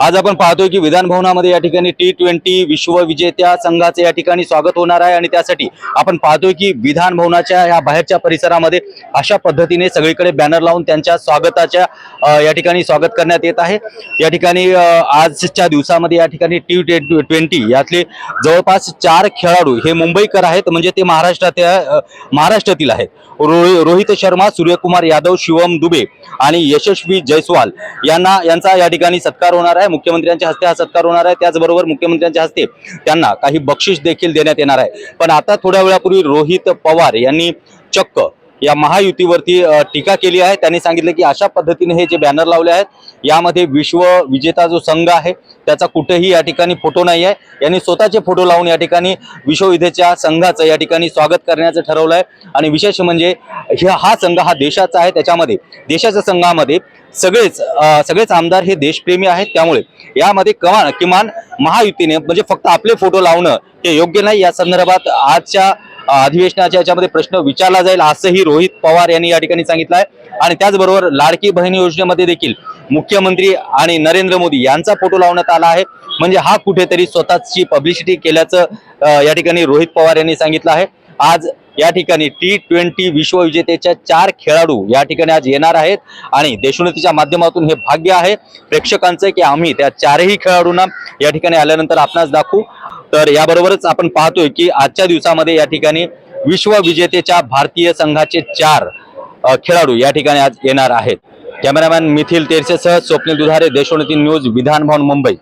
आज आपण पाहतोय की विधानभवनामध्ये या ठिकाणी टी ट्वेंटी विश्वविजेत्या संघाचे या ठिकाणी स्वागत होणार आहे आणि त्यासाठी आपण पाहतोय की विधान भवनाच्या या बाहेरच्या परिसरामध्ये अशा पद्धतीने सगळीकडे बॅनर लावून त्यांच्या स्वागताच्या या ठिकाणी स्वागत करण्यात येत आहे. या ठिकाणी आजच्या दिवसामध्ये या ठिकाणी टी ट्वेंटी यातले जवळपास चार खेळाडू हे मुंबईकर आहेत म्हणजे ते महाराष्ट्रात महाराष्ट्रातील आहेत. रो- रोहित शर्मा सूर्यकुमार यादव शिवम दुबे आणि यशस्वी जयस्वाल यांना यांचा या ठिकाणी सत्कार होणार आहे. मुख्यमंत्र्यांच्या हस्ते हा सत्कार होणार आहे. त्याचबरोबर मुख्यमंत्र्यांच्या हस्ते त्यांना काही बक्षीस देखील देण्यात येणार आहे. पण आता थोड्या वेळापूर्वी रोहित पवार यांनी चक्क या महायुतीवरती टीका केली आहे. त्यांनी सांगितलं की अशा पद्धतीने हे जे बॅनर लावले आहेत यामध्ये विश्व विजेता जो संघ आहे त्याचा कुठेही या ठिकाणी फोटो नाही आहे. यांनी स्वतःचे फोटो लावून या ठिकाणी विश्वविजेच्या संघाचं या ठिकाणी स्वागत करण्याचं ठरवलं आहे आणि विशेष म्हणजे हा संघ हा देशाचा आहे. त्याच्यामध्ये देशाच्या संघामध्ये सगळेच सगळेच आमदार हे देशप्रेमी आहेत. त्यामुळे यामध्ये कमान किमान महायुतीने म्हणजे फक्त आपले फोटो लावणं हे योग्य नाही. या संदर्भात आजच्या अधिवेशनाच्या याच्यामध्ये प्रश्न विचारला जाईल असंही रोहित पवार यांनी या ठिकाणी सांगितलं आहे आणि त्याचबरोबर लाडकी बहीण योजनेमध्ये देखील मुख्यमंत्री आणि नरेंद्र मोदी यांचा फोटो लावण्यात आला आहे. म्हणजे हा कुठेतरी स्वतःची पब्लिसिटी केल्याचं या ठिकाणी रोहित पवार यांनी सांगितलं आहे. आज या ठिकाणी टी ट्वेंटी विश्वविजेतेच्या चार खेळाडू या ठिकाणी आज येणार आहेत. आणि देशोन्नतीच्या माध्यमातून हे भाग्य आहे प्रेक्षकांचं की आम्ही त्या चारही खेळाडूंना या ठिकाणी आल्यानंतर आपणास दाखवू. तर याबरोबरच आपण पाहतोय की आजच्या दिवसामध्ये या ठिकाणी विश्वविजेतेच्या भारतीय संघाचे चार खेळाडू या ठिकाणी आज येणार आहेत. कॅमेरामॅन मिथिल तेरसेसह स्वप्नील दुधारे देशोन्नती न्यूज विधान भवन मुंबई.